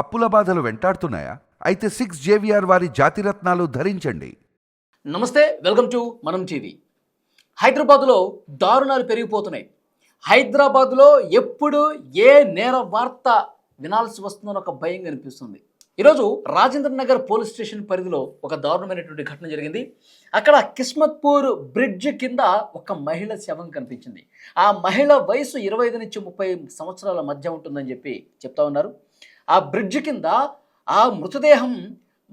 అప్పుల బాధలు వెంటాడుతున్నాయా? అయితే సిక్స్ జేవిఆర్ వారి జాతిరత్నాలు ధరించండి. నమస్తే వెల్కమ్ టు మనం టీవీ. హైదరాబాద్లో దారుణాలు పెరిగిపోతున్నాయి. హైదరాబాద్లో ఎప్పుడు ఏ నేర వార్త వినాల్సి వస్తుందో ఒక భయం కనిపిస్తుంది. ఈరోజు రాజేంద్ర నగర్ పోలీస్ స్టేషన్ పరిధిలో ఒక దారుణమైనటువంటి ఘటన జరిగింది. అక్కడ కిస్మత్పూర్ బ్రిడ్జ్ కింద ఒక మహిళ శవం కనిపించింది. ఆ మహిళ వయసు ఇరవై ఐదు నుంచి ముప్పై సంవత్సరాల మధ్య ఉంటుందని చెప్పి చెప్తా ఉన్నారు. ఆ బ్రిడ్జ్ కింద ఆ మృతదేహం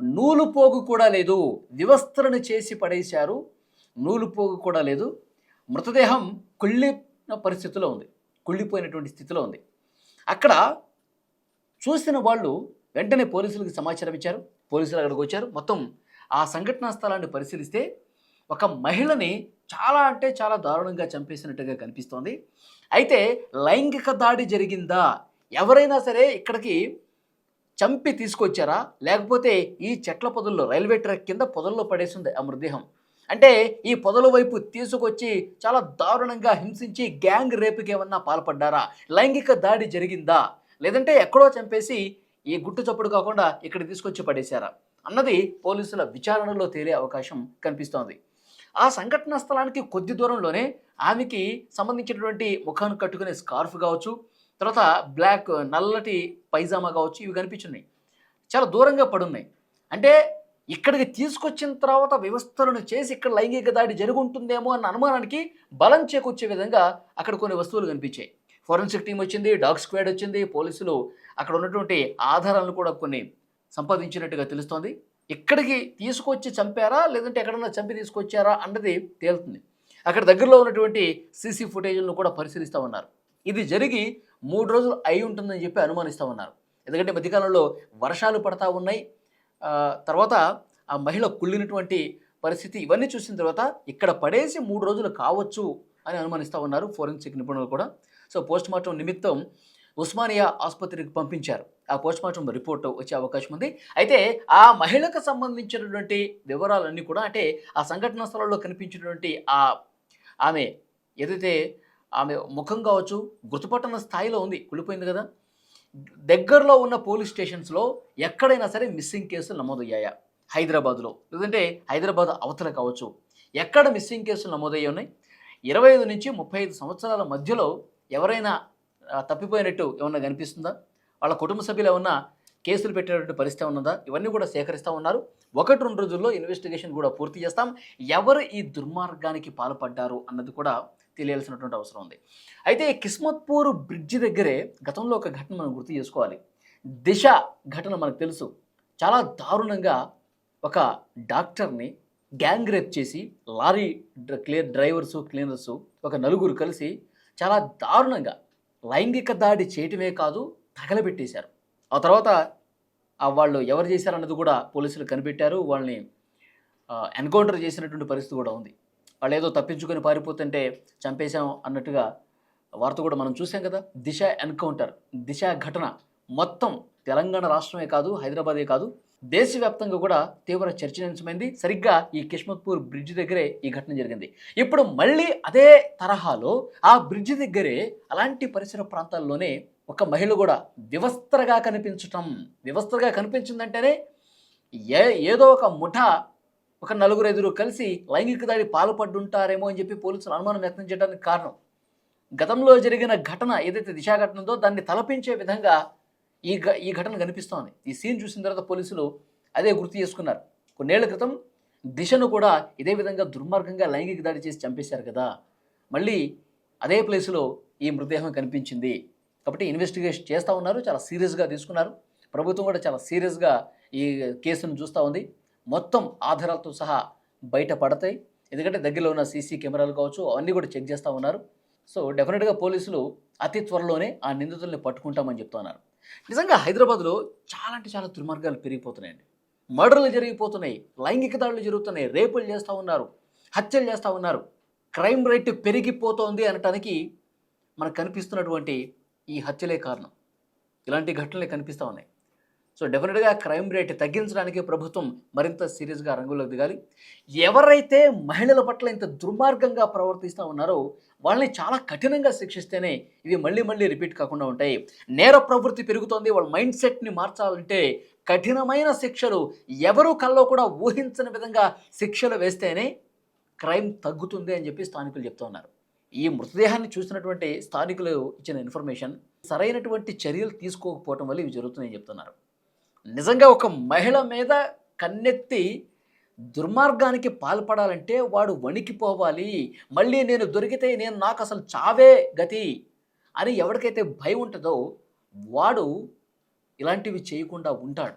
నూలు పోగు కూడా లేదు. వివస్త్రను చేసి పడేశారు. నూలు పోగు కూడా లేదు. మృతదేహం కుళ్ళిన పరిస్థితిలో ఉంది. కుళ్ళిపోయినటువంటి స్థితిలో ఉంది. అక్కడ చూసిన వాళ్ళు వెంటనే పోలీసులకు సమాచారం ఇచ్చారు. పోలీసులు అక్కడికి వచ్చారు. మొత్తం ఆ సంఘటనా స్థలాన్ని పరిశీలిస్తే ఒక మహిళని చాలా అంటే చాలా దారుణంగా చంపేసినట్టుగా కనిపిస్తోంది. అయితే లైంగిక దాడి జరిగిందా? ఎవరైనా సరే ఇక్కడికి చంపి తీసుకొచ్చారా? లేకపోతే ఈ చెట్ల పొదల్లో రైల్వే ట్రాక్ కింద పొదల్లో పడేసింది ఆ మృతదేహం. అంటే ఈ పొదల వైపు తీసుకొచ్చి చాలా దారుణంగా హింసించి గ్యాంగ్ రేపుకి ఏమన్నా పాల్పడ్డారా? లైంగిక దాడి జరిగిందా? లేదంటే ఎక్కడో చంపేసి ఈ గుట్టు చప్పుడు కాకుండా ఇక్కడ తీసుకొచ్చి పడేశారా? అన్నది పోలీసుల విచారణలో తేలే అవకాశం కనిపిస్తోంది. ఆ సంఘటనా స్థలానికి కొద్ది దూరంలోనే ఆమెకి సంబంధించినటువంటి ముఖాన్ని కట్టుకునే స్కార్ఫ్ కావచ్చు తర్వాత బ్లాక్ నల్లటి పైజామా కావచ్చు ఇవి కనిపించున్నాయి. చాలా దూరంగా పడున్నాయి. అంటే ఇక్కడికి తీసుకొచ్చిన తర్వాత వ్యవస్థలను చేసి ఇక్కడ లైంగిక దాడి జరుగుంటుందేమో అన్న అనుమానానికి బలం చేకూర్చే విధంగా అక్కడ కొన్ని వస్తువులు కనిపించాయి. ఫోరెన్సిక్ టీం వచ్చింది డాగ్ స్క్వాడ్ వచ్చింది పోలీసులు అక్కడ ఉన్నటువంటి ఆధారాలను కూడా కొన్ని సంపాదించినట్టుగా తెలుస్తోంది. ఇక్కడికి తీసుకొచ్చి చంపారా లేదంటే ఎక్కడన్నా చంపి తీసుకొచ్చారా అన్నది తేలుతుంది. అక్కడ దగ్గరలో ఉన్నటువంటి సీసీ ఫుటేజ్లను కూడా పరిశీలిస్తూ ఉన్నారు. ఇది జరిగి మూడు రోజులు అయి ఉంటుందని చెప్పి అనుమానిస్తూ ఉన్నారు. ఎందుకంటే మధ్యకాలంలో వర్షాలు పడతా ఉన్నాయి. తర్వాత ఆ మహిళ కుళ్ళినటువంటి పరిస్థితి ఇవన్నీ చూసిన తర్వాత ఇక్కడ పడేసి మూడు రోజులు కావచ్చు అని అనుమానిస్తూ ఉన్నారు ఫోరెన్సిక్ నిపుణులు కూడా. సో పోస్ట్ మార్టం నిమిత్తం ఉస్మానియా ఆసుపత్రికి పంపించారు. ఆ పోస్ట్ మార్టం రిపోర్ట్ వచ్చే అవకాశం ఉంది. అయితే ఆ మహిళకు సంబంధించినటువంటి వివరాలన్నీ కూడా అంటే ఆ సంఘటనా స్థలంలో కనిపించినటువంటి ఆ ఆమె ఏదైతే ఆమె ముఖం కావచ్చు గుర్తుపట్టన స్థాయిలో ఉంది కుళ్ళిపోయింది కదా. దగ్గరలో ఉన్న పోలీస్ స్టేషన్స్లో ఎక్కడైనా సరే మిస్సింగ్ కేసులు నమోదయ్యాయా? హైదరాబాద్లో. లేదంటే హైదరాబాద్ అవతల కావచ్చు. ఎక్కడ మిస్సింగ్ కేసులు నమోదయ్యి ఉన్నాయి? ఇరవై ఐదు నుంచి ముప్పై ఐదు సంవత్సరాల మధ్యలో ఎవరైనా తప్పిపోయినట్టు ఏమన్నా కనిపిస్తుందా? వాళ్ళ కుటుంబ సభ్యులు ఏమన్నా కేసులు పెట్టేటువంటి పరిస్థితి ఉన్నదా ఇవన్నీ కూడా సేకరిస్తూ ఉన్నారు. ఒకటి రెండు రోజుల్లో ఇన్వెస్టిగేషన్ కూడా పూర్తి చేస్తాం. ఎవరు ఈ దుర్మార్గానికి పాల్పడ్డారు అన్నది కూడా తెలియాల్సినటువంటి అవసరం ఉంది. అయితే కిస్మత్పూర్ బ్రిడ్జి దగ్గరే గతంలో ఒక ఘటన మనం గుర్తు చేసుకోవాలి. దిశ ఘటన మనకు తెలుసు. చాలా దారుణంగా ఒక డాక్టర్ని గ్యాంగ్ రేప్ చేసి లారీ క్లియర్ డ్రైవర్సు క్లీనర్సు ఒక నలుగురు కలిసి చాలా దారుణంగా లైంగిక దాడి చేయటమే కాదు తగలబెట్టేశారు. ఆ తర్వాత వాళ్ళు ఎవరు చేశారన్నది కూడా పోలీసులు కనిపెట్టారు. వాళ్ళని ఎన్కౌంటర్ చేసినటువంటి పరిస్థితి కూడా ఉంది. వాళ్ళు ఏదో తప్పించుకొని పారిపోతుంటే చంపేశాం అన్నట్టుగా వార్త కూడా మనం చూసాం కదా. దిశ ఎన్కౌంటర్ దిశ ఘటన మొత్తం తెలంగాణ రాష్ట్రమే కాదు హైదరాబాదే కాదు. దేశవ్యాప్తంగా కూడా తీవ్ర చర్చనీయాంశమైంది. సరిగ్గా ఈ కిష్మత్పూర్ బ్రిడ్జ్ దగ్గరే ఈ ఘటన జరిగింది. ఇప్పుడు మళ్ళీ అదే తరహాలో ఆ బ్రిడ్జ్ దగ్గరే అలాంటి పరిసర ప్రాంతాల్లోనే ఒక మహిళ కూడా వివస్త్రగా కనిపించటం వివస్త్రగా కనిపించిందంటేనే ఏ ఏదో ఒక ముఠ ఒక నలుగురు ఎదురు కలిసి లైంగిక దాడి పాల్పడ్డుంటారేమో అని చెప్పి పోలీసులు అనుమానం వ్యక్తం చేయడానికి కారణం. గతంలో జరిగిన ఘటన ఏదైతే దిశా ఘటన ఉందో దాన్ని తలపించే విధంగా ఈ ఈ ఘటన కనిపిస్తోంది. ఈ సీన్ చూసిన తర్వాత పోలీసులు అదే గుర్తు చేసుకున్నారు. కొన్నేళ్ళ క్రితం దిశను కూడా ఇదే విధంగా దుర్మార్గంగా లైంగిక దాడి చేసి చంపేశారు కదా. మళ్ళీ అదే ప్లేస్లో ఈ మృతదేహం కనిపించింది. కాబట్టి ఇన్వెస్టిగేషన్ చేస్తూ ఉన్నారు చాలా సీరియస్గా తీసుకున్నారు. ప్రభుత్వం కూడా చాలా సీరియస్గా ఈ కేసును చూస్తూ ఉంది. మొత్తం ఆధారాలతో సహా బయట పడతాయి ఎందుకంటే దగ్గరలో ఉన్న సీసీ కెమెరాలు కావచ్చు అవన్నీ కూడా చెక్ చేస్తూ ఉన్నారు. సో డెఫినెట్గా పోలీసులు అతి త్వరలోనే ఆ నిందితుల్ని పట్టుకుంటామని చెప్తున్నారు. నిజంగా హైదరాబాద్లో చాలా అంటే చాలా దుర్మార్గాలు పెరిగిపోతున్నాయండి. మర్డర్లు జరిగిపోతున్నాయి లైంగిక దాడులు జరుగుతున్నాయి రేపులు చేస్తూ ఉన్నారు హత్యలు చేస్తూ ఉన్నారు. క్రైమ్ రేట్ పెరిగిపోతోంది అనటానికి మనకు కనిపిస్తున్నటువంటి ఈ హత్యలే కారణం. ఇలాంటి ఘటనలే కనిపిస్తూ ఉన్నాయి. సో డెఫినెట్గా క్రైమ్ రేట్ తగ్గించడానికి ప్రభుత్వం మరింత సీరియస్గా రంగులోకి దిగాలి. ఎవరైతే మహిళల పట్ల ఇంత దుర్మార్గంగా ప్రవర్తిస్తూ ఉన్నారో వాళ్ళని చాలా కఠినంగా శిక్షిస్తేనే ఇవి మళ్ళీ మళ్ళీ రిపీట్ కాకుండా ఉంటాయి. నేర ప్రవృత్తి పెరుగుతోంది. వాళ్ళ మైండ్ సెట్ని మార్చాలంటే కఠినమైన శిక్షలు ఎవరు కల్లో కూడా ఊహించని విధంగా శిక్షలు వేస్తేనే క్రైమ్ తగ్గుతుంది అని చెప్పి స్థానికులు చెప్తూ ఉన్నారు. ఈ మృతదేహాన్ని చూసినటువంటి స్థానికులు ఇచ్చిన ఇన్ఫర్మేషన్ సరైనటువంటి చర్యలు తీసుకోకపోవటం వల్ల ఇవి జరుగుతున్నాయని చెప్తున్నారు. నిజంగా ఒక మహిళ మీద కన్నెత్తి దుర్మార్గానికి పాల్పడాలంటే వాడు వణికిపోవాలి. మళ్ళీ నేను దొరికితే నేను నాకు అసలు చావే గతి అని ఎవరికైతే భయం ఉంటుందో వాడు ఇలాంటివి చేయకుండా ఉంటాడు.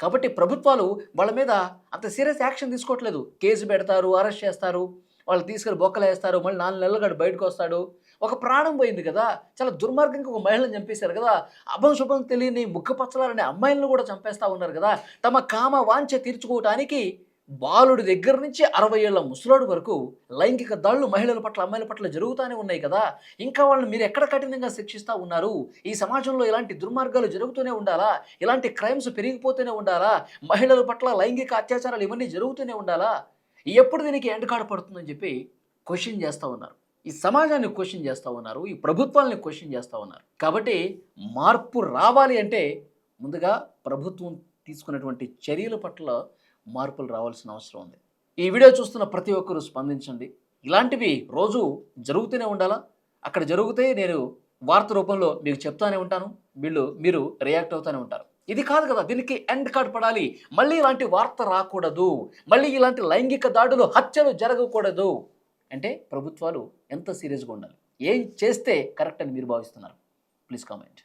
కాబట్టి ప్రభుత్వాలు వాళ్ళ మీద అంత సీరియస్ యాక్షన్ తీసుకోవట్లేదు. కేసు పెడతారు అరెస్ట్ చేస్తారు. వాళ్ళు తీసుకెళ్ళి బొక్కలు వేస్తారు మళ్ళీ నాలుగు నెలలు గడు బయటకు వస్తాడు. ఒక ప్రాణం పోయింది కదా. చాలా దుర్మార్గంగా ఒక మహిళను చంపేశారు కదా. అభం శుభం తెలియని ముక్కపచ్చలారనే అమ్మాయిలను కూడా చంపేస్తా ఉన్నారు కదా. తమ కామ వాంఛ తీర్చుకోవటానికి బాలుడి దగ్గర నుంచి అరవై ఏళ్ళ ముసలోడు వరకు లైంగిక దాడులు మహిళల పట్ల అమ్మాయిల పట్ల జరుగుతూనే ఉన్నాయి కదా. ఇంకా వాళ్ళని మీరు ఎక్కడ కఠినంగా శిక్షిస్తూ ఉన్నారు? ఈ సమాజంలో ఇలాంటి దుర్మార్గాలు జరుగుతూనే ఉండాలా? ఇలాంటి క్రైమ్స్ పెరిగిపోతూనే ఉండాలా? మహిళల పట్ల లైంగిక అత్యాచారాలు ఇవన్నీ జరుగుతూనే ఉండాలా? ఎప్పుడు దీనికి ఎండ్ కార్డ్ పడుతుందని చెప్పి క్వశ్చన్ చేస్తూ ఉన్నారు. ఈ సమాజాన్ని క్వశ్చన్ చేస్తూ ఉన్నారు. ఈ ప్రభుత్వాలని క్వశ్చన్ చేస్తూ ఉన్నారు. కాబట్టి మార్పు రావాలి అంటే ముందుగా ప్రభుత్వం తీసుకున్నటువంటి చర్యల పట్ల మార్పులు రావాల్సిన అవసరం ఉంది. ఈ వీడియో చూస్తున్న ప్రతి ఒక్కరూ స్పందించండి. ఇలాంటివి రోజు జరుగుతూనే ఉండాలా? అక్కడ జరిగితే నేను వార్త రూపంలో మీకు చెప్తానే ఉంటాను. వీళ్ళు మీరు రియాక్ట్ అవుతూనే ఉంటారు. ఇది కాదు కదా దీనికి ఎండ్ కార్డ్ పడాలి. మళ్ళీ ఇలాంటి వార్త రాకూడదు. మళ్ళీ ఇలాంటి లైంగిక దాడులు హత్యలు జరగకూడదు. అంటే ప్రభుత్వాలు ఎంత సీరియస్గా ఉండాలి? ఏం చేస్తే కరెక్ట్ అని మీరు భావిస్తున్నారు? Please comment